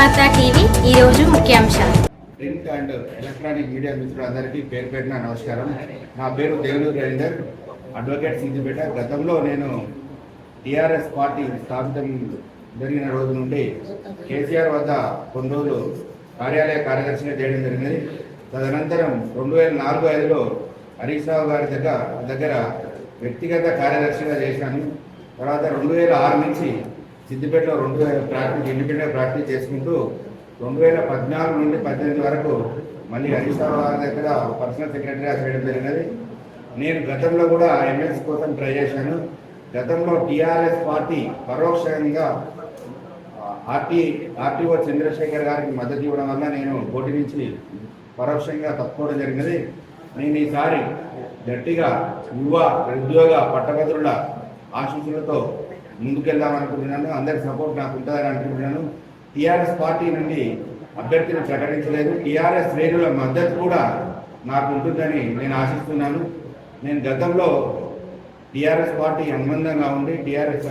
వార్త టీవీ ఈరోజు ముఖ్యాంశాలు. ప్రింట్ అండ్ ఎలక్ట్రానిక్ మీడియా మిత్రులందరికీ పేరు పెట్టిన నమస్కారం. నా పేరు దేవుడు రవీందర్ అడ్వకేట్ సిద్దిపేట గతంలో నేను టిఆర్ఎస్ పార్టీ స్థాపితం జరిగిన రోజు నుండి కేసీఆర్ వద్ద కొన్ని రోజులు కార్యాలయ కార్యదర్శిగా చేయడం జరిగింది. తదనంతరం రెండు వేల నాలుగు ఐదులో హరీష్ రావు గారి దగ్గర దగ్గర వ్యక్తిగత కార్యదర్శిగా చేశాను. తర్వాత రెండు వేల ఆరు నుంచి సిద్దిపేటలో రెండు వేల ప్రాక్టీస్ ఇండిపెండెంట్ ప్రాక్టీస్ చేసుకుంటూ రెండు వేల పద్నాలుగు నుండి పద్దెనిమిది వరకు మళ్ళీ హరీష్ గారి దగ్గర పర్సనల్ సెక్రటరీగా చేయడం జరిగినది. నేను గతంలో కూడా ఎమ్మెల్సీ కోసం ట్రై చేశాను. గతంలో టీఆర్ఎస్ పార్టీ పరోక్షంగా ఆర్టీ ఆర్టీఓ చంద్రశేఖర్ గారికి మద్దతు ఇవ్వడం వల్ల నేను పోటీ నుంచి పరోక్షంగా తప్పుకోవడం జరిగినది. నేను ఈసారి గట్టిగా యువ నిరుద్యోగ పట్టభద్రుల ఆశీస్సులతో ముందుకెళ్దామనుకుంటున్నాను అందరి సపోర్ట్ నాకు ఉంటుందని అనుకుంటున్నాను. టీఆర్ఎస్ పార్టీ నుండి అభ్యర్థిని ప్రకటించలేదు. టీఆర్ఎస్ శ్రేణుల మద్దతు కూడా నాకు ఉంటుందని నేను ఆశిస్తున్నాను. నేను గతంలో టీఆర్ఎస్ పార్టీ అనుబంధంగా ఉండి టీఆర్ఎస్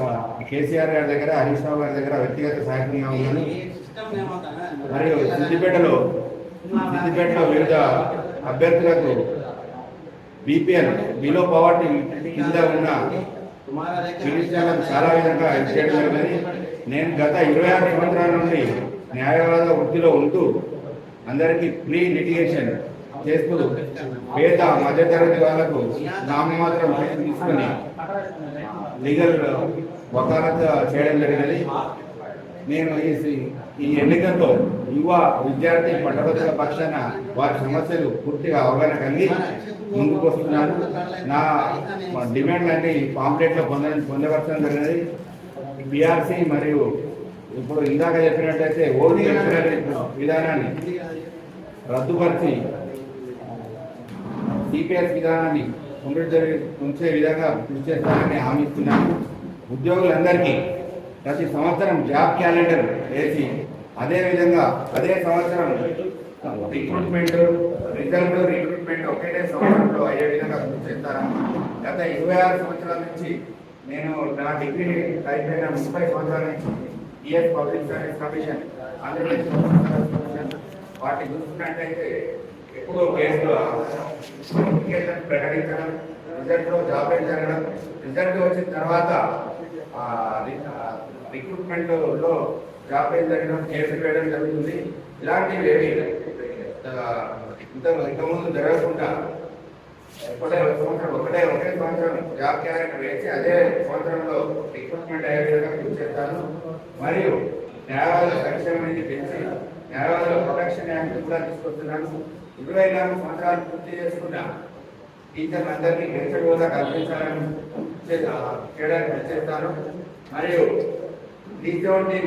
కేసీఆర్ గారి దగ్గర హరీష్ రావు గారి దగ్గర వ్యక్తిగత సహాయకంగా ఉన్నాను. మరియు సిద్దిపేటలో సిద్దిపేటలో వివిధ అభ్యర్థులకు బీపీఎల్ బిలో పవర్టీ కింద ఉన్న చాలా విధంగా హెల్ప్ చేయడం జరిగింది. నేను గత ఇరవై ఆరు సంవత్సరాల నుండి న్యాయవాద వృత్తిలో ఉంటూ అందరికీ ప్రీ లిటిగేషన్ చేస్తూ పేద మధ్యతరగతి వాళ్ళకు నామమాత్రం తీసుకుని లీగల్ వకాలత్ చేయడం జరిగినది నేను ఈ ఈ ఎన్నికల్లో యువ విద్యార్థి పట్టభద్రుల పక్షాన వారి సమస్యలు పూర్తిగా అవగాహన కలిగి ముందుకు వస్తున్నాను నా డిమాండ్లన్నీ పాంప్లెట్లో పొంద పొందవలసిన జరిగినది. బీఆర్సీ మరియు ఇప్పుడు ఇందాక చెప్పినట్టయితే ఓడి విధానాన్ని రద్దుపరిచి సిపిఎస్ విధానాన్ని పునరుద్ధరి ఉంచే విధంగా కృషి చేస్తానని హామీ ఇస్తున్నాను. ఉద్యోగులందరికీ ప్రతి సంవత్సరం జాబ్ క్యాలెండర్ వేసి అదే విధంగా అదే సంవత్సరం రిక్రూట్మెంట్ రిజల్ట్ రిక్రూట్మెంట్ ఒకటే సంవత్సరంలో అయ్యే విధంగా కృషి చేస్తాను గత ఇరవై ఆరు సంవత్సరాల నుంచి నేను నా డిగ్రీ అయిపోయిన ముప్పై సంవత్సరాల నుంచి ES public service commission Andhra Pradesh public service commission వాటిని చూసుకున్నట్టయితే ఎప్పుడో కేసులో ప్రకటించడం రిజల్ట్లో జాబ్ జరగడం రిజల్ట్ వచ్చిన తర్వాత రిక్రూట్మెంట్లో జాబ్ ఏం జరగడం కేసు వేయడం జరుగుతుంది. ఇలాంటివి ఏమి ఇంత ఇంతకుముందు జరగకుండా ఒకటే సంవత్సరం ఒకటే ఒకే సంవత్సరం జాబ్ క్యారెక్టర్ వేసి అదే సంవత్సరంలో రిక్రూట్మెంట్ అయ్యే విధంగా చేస్తాను. మరియు న్యాయవాదుల సంక్షేమాన్ని పెంచి న్యాయవాదుల ప్రొటెక్షన్ యాక్ట్ కూడా తీసుకొస్తున్నాను. ఇరవై నాలుగు సంవత్సరాలు పూర్తి చేసుకున్నాను టీచర్లు అందరినీ గెలిచే హోదా కల్పించాలని చేయడానికి చేస్తాను. మరియు దీంతోటి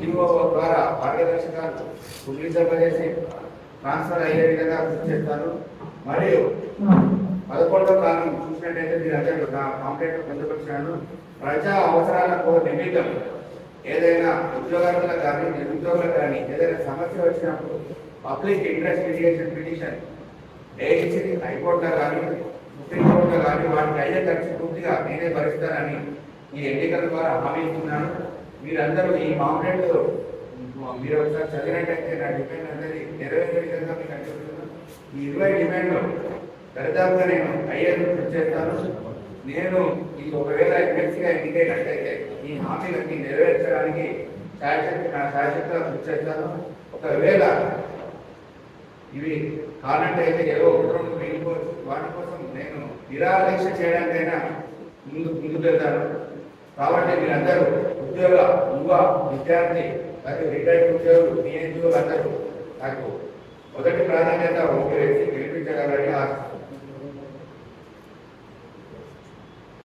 జీవో ద్వారా మార్గదర్శకాలు పునరుద్ధరింపజేసి ట్రాన్స్ఫర్ అయ్యే విధంగా కృషి చేస్తాను. మరియు పదకొండవ కాలం చూసినట్టయితే మీరు అదే నా కాంప్లైంట్ పొందుపరిచాను. ప్రజా అవసరాలకు నిమిత్తం ఏదైనా ఉద్యోగాలకు కానీ నిరుద్యోగులకు కానీ ఏదైనా సమస్య వచ్చినప్పుడు public interest litigation petition agency హైకోర్టులో కానీ సుప్రీంకోర్టులో కానీ వాటికి అయ్యే ఖర్చు పూర్తిగా నేనే భరిస్తానని ఈ ఎన్నికల ద్వారా హామీ ఇస్తున్నాను. మీరందరూ ఈ కాంప్లైంట్ మీరు ఒకసారి చదివినట్టయితే నా డిమాండ్ అనేది నెరవేరే విధంగా మీకు అనిపిస్తున్నాను ఈ ఇరవై డిమాండ్లు దరిదాపుగా నేను అయ్యేది చేస్తాను. నేను ఈ ఒకవేళ ఎమ్మెల్సీగా ఎన్నికైనట్టయితే ఈ హామీలన్నీ నెరవేర్చడానికి శాశ్వత నా శాశ్వత కృషి చేస్తాను. ఒకవేళ ఇవి కానట్టయితే ఏదో ఒకటి రెండు మిగిలిపోవచ్చు వాటి కోసం నేను నిరాదీక్ష చేయడానికైనా ముందు ముందుకు వెళ్తాను. కాబట్టి మీరందరూ ఉద్యోగ యువ విద్యార్థి మరియు రిటైర్డ్ ఉద్యోగులు నియోజకులు అందరూ నాకు మొదటి ప్రాధాన్యత ఓటు వేసి గెలిపించగలని ఆశిస్తున్నాను.